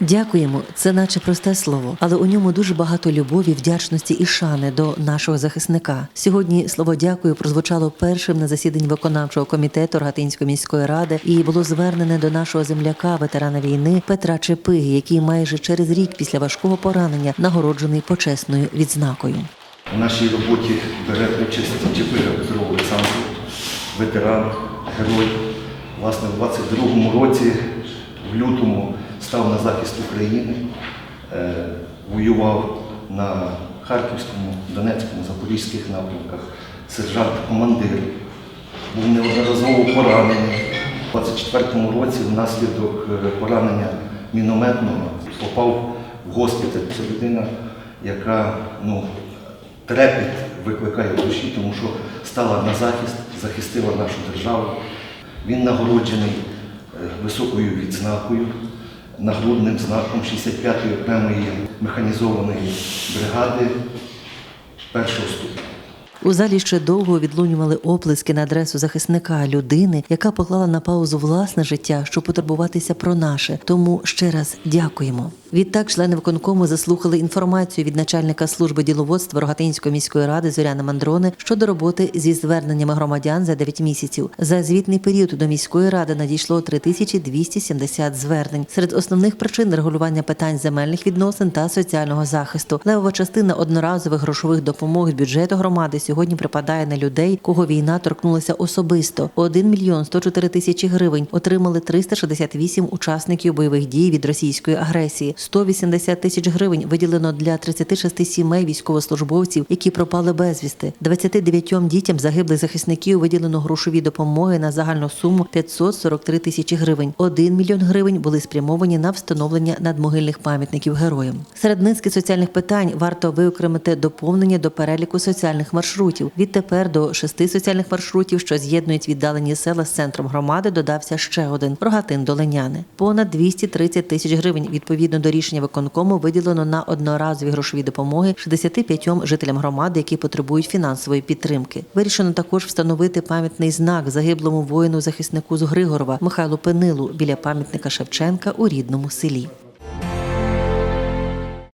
Дякуємо, це наче просте слово, але у ньому дуже багато любові, вдячності і шани до нашого захисника. Сьогодні слово дякую прозвучало першим на засіданні виконавчого комітету Рогатинської міської ради і було звернене до нашого земляка, ветерана війни Петра Чепиги, який майже через рік після важкого поранення нагороджений почесною відзнакою. У нашій роботі бере участь Чепига Петро Олександр, ветеран, герой. Власне, у 22-му році, в лютому, став на захист України, е, воював на Харківському, Донецькому, Запорізьких напрямках, сержант-командир. Був неодноразово поранений. У 24-му році внаслідок е, поранення мінометного попав в госпіталь. Це людина, яка ну, трепет викликає в душі, тому що стала на захист, захистила нашу державу. Він нагороджений високою відзнакою, нагрудним знаком 65-ї окремої механізованої бригади першого ступеня. У залі ще довго відлунювали оплески на адресу захисника людини, яка поклала на паузу власне життя, щоб потурбуватися про наше. Тому ще раз дякуємо. Відтак члени виконкому заслухали інформацію від начальника служби діловодства Рогатинської міської ради Зоряна Мандрони щодо роботи зі зверненнями громадян за 9 місяців. За звітний період до міської ради надійшло 3270 звернень. Серед основних причин регулювання питань земельних відносин та соціального захисту. Левова частина одноразових грошових допомог з бюджету громади сьогодні припадає на людей, кого війна торкнулася особисто. 1 мільйон 104 тисячі гривень отримали 368 учасників бойових дій від російської агресії. 180 тисяч гривень виділено для 36 сімей військовослужбовців, які пропали безвісти. 29 дітям загиблих захисників виділено грошові допомоги на загальну суму 543 тисячі гривень. 1 мільйон гривень були спрямовані на встановлення надмогильних пам'ятників героям. Серед низки соціальних питань варто виокремити доповнення до переліку соціальних маршрутів. Відтепер до шести соціальних маршрутів, що з'єднують віддалені села з центром громади, додався ще один Рогатин Долиняни. Понад 230 тисяч гривень відповідно до рішення виконкому виділено на одноразові грошові допомоги 65 жителям громади, які потребують фінансової підтримки. Вирішено також встановити пам'ятний знак загиблому воїну захиснику з Григорова Михайлу Пенилу біля пам'ятника Шевченка у рідному селі.